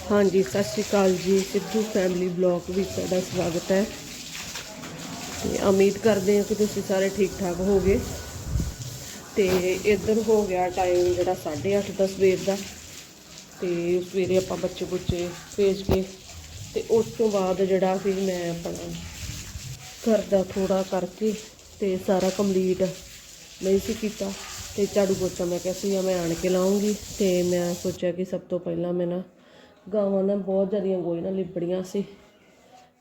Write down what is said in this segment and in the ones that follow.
ਹਾਂਜੀ, ਸਤਿ ਸ਼੍ਰੀ ਅਕਾਲ ਜੀ। ਸਿੱਧੂ ਫੈਮਿਲੀ ਬਲੌਗ ਵਿੱਚ ਤੁਹਾਡਾ ਸਵਾਗਤ ਹੈ। ਤੇ ਉਮੀਦ ਕਰਦੇ ਹਾਂ ਕਿ ਤੁਸੀਂ ਸਾਰੇ ਠੀਕ ਠਾਕ ਹੋਗੇ ਤੇ ਇੱਧਰ ਹੋ ਗਿਆ ਟਾਈਮ ਜਿਹੜਾ 8:30 ਦਾ ਸਵੇਰ ਦਾ। ਤੇ ਸਵੇਰੇ ਆਪਾਂ ਬੱਚੇ ਬੁੱਚੇ ਭੇਜ ਕੇ ਤੇ ਉਸ ਤੋਂ ਬਾਅਦ ਜਿਹੜਾ ਫਿਰ ਮੈਂ ਆਪਣਾ ਘਰ ਦਾ ਥੋੜਾ ਕਰਕੇ ਤੇ ਸਾਰਾ ਕੰਪਲੀਟ ਨਹੀਂ ਸੀ ਕੀਤਾ। ਤੇ ਝਾੜੂ ਪੋਚਾ ਮੈਂ ਕਿਹਾ ਸੀ, ਮੈਂ ਆਣ ਕੇ ਲਾਉਂਗੀ। ਤੇ ਮੈਂ ਸੋਚਿਆ ਕਿ ਸਭ ਤੋਂ ਪਹਿਲਾਂ ਮੈਂ ਨਾ ਗਾਵਾਂ ਨਾ ਬਹੁਤ ਜ਼ਿਆਦੀਆਂ ਗੋਈ ਨਾਲ ਲਿਬੜੀਆਂ ਸੀ।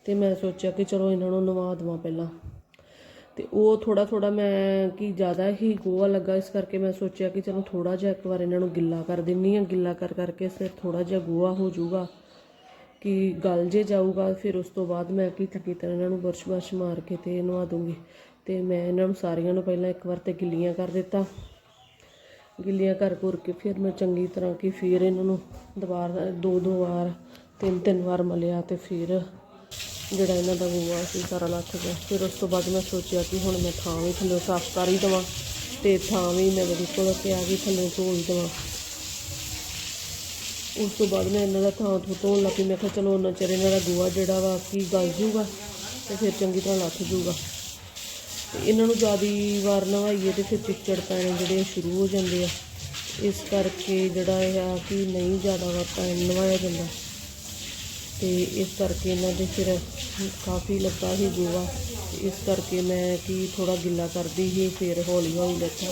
ਤੇ ਮੈਂ ਸੋਚਿਆ ਕਿ ਚਲੋ ਇਹਨਾਂ ਨੂੰ ਨਵਾ ਦੇਵਾਂ ਪਹਿਲਾਂ। ਤੇ ਉਹ ਥੋੜਾ ਥੋੜਾ ਮੈਂ ਕਿ ਜ਼ਿਆਦਾ ਹੀ ਗੋਆ ਲੱਗਾ, ਇਸ ਕਰਕੇ ਮੈਂ ਸੋਚਿਆ ਕਿ ਚਲੋ ਥੋੜਾ ਜਿਹਾ ਇੱਕ ਵਾਰ ਇਹਨਾਂ ਨੂੰ ਗਿੱਲਾ ਕਰ ਦਿੰਨੀ ਆ ਗਿੱਲਾ ਕਰ ਕਰਕੇ ਫਿਰ ਥੋੜਾ ਜਿਹਾ ਗੋਆ ਹੋ ਜਾਊਗਾ ਕਿ ਗਲ ਜੇ ਜਾਊਗਾ, ਫਿਰ ਉਸ ਤੋਂ ਬਾਅਦ ਮੈਂ ਕੀ ਚੰਗੀ ਤਰ੍ਹਾਂ ਇਹਨਾਂ ਨੂੰ ਬੁਰਸ਼ ਬਰਸ਼ ਮਾਰ ਕੇ ਤੇ ਨਵਾ ਦੂੰਗੀ। ਤੇ ਮੈਂ ਇਹਨਾਂ ਨੂੰ ਸਾਰੀਆਂ ਨੂੰ ਪਹਿਲਾਂ ਇੱਕ ਵਾਰ ਤੇ ਗਿੱਲੀਆਂ ਕਰ ਦਿੱਤਾ। ਗਿੱਲੀਆਂ ਕਰ ਘੁਰ ਕੇ ਫਿਰ ਮੈਂ ਚੰਗੀ ਤਰ੍ਹਾਂ ਕਿ ਫਿਰ ਇਹਨਾਂ ਨੂੰ ਦੁਬਾਰਾ, ਦੋ ਦੋ ਵਾਰ, ਤਿੰਨ ਤਿੰਨ ਵਾਰ ਮਲਿਆ ਅਤੇ ਫਿਰ ਜਿਹੜਾ ਇਹਨਾਂ ਦਾ ਗੋਆ ਸੀ ਸਾਰਾ ਲੱਥ ਗਿਆ। ਫਿਰ ਉਸ ਤੋਂ ਬਾਅਦ ਮੈਂ ਸੋਚਿਆ ਕਿ ਹੁਣ ਮੈਂ ਥਾਂ ਵੀ ਥੱਲੇ ਸਾਫ਼ ਕਰ ਹੀ ਦੇਵਾਂ ਅਤੇ ਥਾਂ ਵੀ ਮੈਂ ਬਿਲਕੁਲ ਪਿਆ ਵੀ ਥੱਲੇ ਧੋ ਹੀ ਦੇਵਾਂ। ਉਸ ਤੋਂ ਬਾਅਦ ਮੈਂ ਇਹਨਾਂ ਦਾ ਥਾਂ ਥੂ ਧੋਣ ਲੱਗੀ। ਮੈਂ ਕਿਹਾ ਚਲੋ ਉਹਨਾਂ ਚਿਰ ਇਹਨਾਂ ਦਾ ਗੋਆ ਜਿਹੜਾ ਵਾ ਕੀ ਗਲ ਜੂਗਾ ਅਤੇ ਫਿਰ ਚੰਗੀ ਤਰ੍ਹਾਂ ਲੱਥ ਜੂਗਾ। ਇਹਨਾਂ ਨੂੰ ਜ਼ਿਆਦਾ ਵਾਰ ਨਵਾਈਏ ਤੇ ਫਿਰ ਚਿੱਚੜ ਪੈਣੇ ਜਿਹੜੇ ਸ਼ੁਰੂ ਹੋ ਜਾਂਦੇ ਆ। ਇਸ ਕਰਕੇ ਜਿਹੜਾ ਇਹ ਆ ਕਿ ਨਹੀਂ ਜ਼ਿਆਦਾ ਵਾਰ ਪੈਣ ਨਵਾਇਆ ਜਾਂਦਾ। ਤੇ ਇਸ ਕਰਕੇ ਇਹਨਾਂ ਦੇ ਫਿਰ ਕਾਫੀ ਲੱਗਾ ਸੀ ਗੋਆ। ਇਸ ਕਰਕੇ ਮੈਂ ਕਿ ਥੋੜਾ ਗਿੱਲਾ ਕਰਦੀ ਸੀ, ਫਿਰ ਹੌਲੀ ਹੌਲੀ ਲੱਥਾ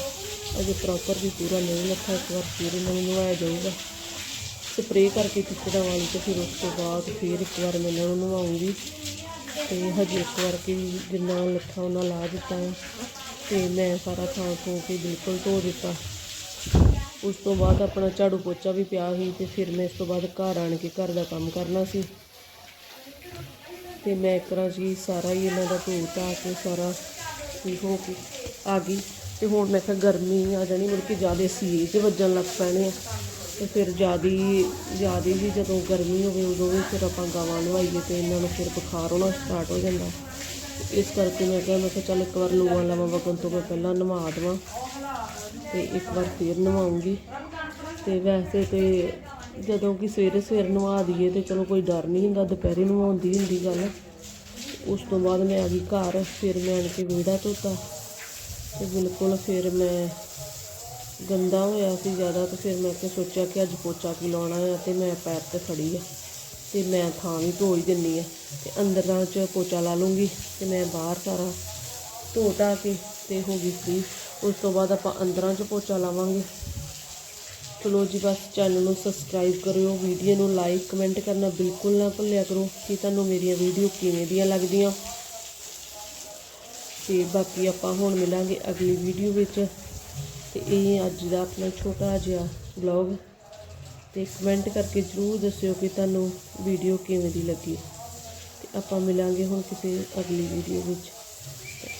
ਅਜੇ ਪ੍ਰੋਪਰ ਵੀ ਪੂਰਾ ਨਹੀਂ ਲੱਥਾ ਇੱਕ ਵਾਰ ਫਿਰ ਇਹਨਾਂ ਨੂੰ ਨਵਾਇਆ ਜਾਊਗਾ। ਸਪਰੇਅ ਕਰਕੇ ਚਿੱਚੜਾਂ ਵਾਲੀ ਤੇ ਫਿਰ ਉਸ ਤੋਂ ਬਾਅਦ ਫਿਰ ਇੱਕ ਵਾਰ ਮੈਂ ਇਹਨਾਂ ਨੂੰ ਨਵਾਉਂਗੀ। ਤੇ ਹਜੇ ਇੱਕ ਵਾਰ ਕਿ ਜਿੰਨਾ ਲੱਥਾ ਉਹਨਾਂ ਲਾ ਦਿੱਤਾ ਹੈ ਤੇ ਮੈਂ ਸਾਰਾ ਥਾਂ ਧੋ ਕੇ ਬਿਲਕੁਲ ਧੋ ਦਿੱਤਾ। ਉਸ ਤੋਂ ਬਾਅਦ ਆਪਣਾ ਝਾੜੂ ਪੋਚਾ ਵੀ ਪਿਆ ਸੀ ਤੇ ਫਿਰ ਮੈਂ ਇਸ ਤੋਂ ਬਾਅਦ ਘਰ ਆਣ ਕੇ ਘਰ ਦਾ ਕੰਮ ਕਰਨਾ ਸੀ। ਤੇ ਮੈਂ ਇੱਕ ਤਰ੍ਹਾਂ ਜੀ ਸਾਰਾ ਹੀ ਇਹਨਾਂ ਦਾ ਧੋ ਧਾ ਕੇ ਸਾਰਾ ਠੀਕ ਹੋ ਕੇ ਆ ਗਈ। ਤੇ ਹੁਣ ਮੈਂ ਕਿਹਾ ਗਰਮੀ ਆ ਜਾਣੀ, ਮੁੜ ਕੇ ਜ਼ਿਆਦਾ ਸੀਏ 'ਚ ਵੱਜਣ ਲੱਗ ਪੈਣੇ ਆ। ਤੇ ਫਿਰ ਜ਼ਿਆਦੀ ਜ਼ਿਆਦੀ ਵੀ ਜਦੋਂ ਗਰਮੀ ਹੋਵੇ ਉਦੋਂ ਵੀ ਫਿਰ ਆਪਾਂ ਗਾਵਾਂ ਨਵਾਈਏ ਤੇ ਇਹਨਾਂ ਨੂੰ ਫਿਰ ਬੁਖਾਰ ਹੋਣਾ ਸਟਾਰਟ ਹੋ ਜਾਂਦਾ। ਇਸ ਕਰਕੇ ਮੈਂ ਕਿਹਾ ਮੈਂ ਕਿਹਾ ਚੱਲ ਇੱਕ ਵਾਰ ਲੂਆਂ ਲਾਵਾਂ, ਵਗਣ ਤੋਂ ਮੈਂ ਪਹਿਲਾਂ ਨਵਾ ਦੇਵਾਂ ਤੇ ਇੱਕ ਵਾਰ ਫਿਰ ਨਵਾਉਂਗੀ। ਤੇ ਵੈਸੇ ਤੇ ਜਦੋਂ ਕਿ ਸਵੇਰੇ ਸਵੇਰ ਨਵਾ ਦਈਏ ਤੇ ਚਲੋ ਕੋਈ ਡਰ ਨਹੀਂ ਹੁੰਦਾ, ਦੁਪਹਿਰੇ ਨਵਾਉਂਦੀ ਹੁੰਦੀ ਗੱਲ। ਉਸ ਤੋਂ ਬਾਅਦ ਮੈਂ ਆ ਗਈ ਘਰ, ਫਿਰ ਮੈਂ ਆਣ ਕੇ ਵਿਹੜਾ ਧੋਤਾ ਤੇ ਬਿਲਕੁਲ ਫਿਰ ਮੈਂ ਗੰਦਾ ਹੋਇਆ ਸੀ ਜ਼ਿਆਦਾ ਤੇ ਫਿਰ ਮੈਂ ਕਿ ਸੋਚਿਆ ਕਿ ਅੱਜ ਪੋਚਾ ਕੀ ਲਾਉਣਾ ਆ ਤੇ ਮੈਂ ਪੈਰ ਤੇ ਖੜੀ ਆ ਤੇ ਮੈਂ ਥਾਂ ਵੀ ਧੋ ਹੀ ਦਿੰਨੀ ਆ ਤੇ ਅੰਦਰਾਂ ਚ ਪੋਚਾ ਲਾ ਲੂੰਗੀ ਤੇ ਮੈਂ ਬਾਹਰ ਸਾਰਾ ਧੋ ਧਾ ਕੇ ਤੇ ਹੋ ਗਈ ਫ੍ਰੀ ਉਸ ਤੋਂ ਬਾਅਦ ਆਪਾਂ ਅੰਦਰਾਂ ਚ ਪੋਚਾ ਲਾਵਾਂਗੇ। ਚਲੋ ਜੀ, ਬਸ ਚੈਨਲ ਨੂੰ ਸਬਸਕ੍ਰਾਈਬ ਕਰਿਓ ਵੀਡੀਓ ਨੂੰ ਲਾਈਕ ਕਮੈਂਟ ਕਰਨਾ ਬਿਲਕੁਲ ਨਾ ਭੁੱਲਿਆ ਕਰੋ ਕਿ ਤੁਹਾਨੂੰ ਮੇਰੀਆਂ ਵੀਡੀਓ ਕਿਵੇਂ ਦੀਆਂ ਲੱਗਦੀਆਂ। ਤੇ ਬਾਕੀ ਆਪਾਂ ਹੁਣ ਮਿਲਾਂਗੇ ਅਗਲੀ ਵੀਡੀਓ ਵਿੱਚ। ਤੇ ਇਹ ਅੱਜ ਦਾ ਆਪਣਾ ਛੋਟਾ ਜਿਹਾ ਵਲੌਗ ਤੇ ਕਮੈਂਟ ਕਰਕੇ ਜਰੂਰ ਦੱਸਿਓ ਕਿ ਤੁਹਾਨੂੰ ਵੀਡੀਓ ਕਿਵੇਂ ਦੀ ਲੱਗੀ ਤੇ ਆਪਾਂ ਮਿਲਾਂਗੇ ਹੁਣ ਕਿਸੇ ਅਗਲੀ ਵੀਡੀਓ ਵਿੱਚ।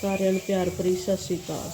ਸਾਰਿਆਂ ਨੂੰ ਪਿਆਰ ਭਰੀ ਸਤਿ ਸ਼੍ਰੀ ਅਕਾਲ।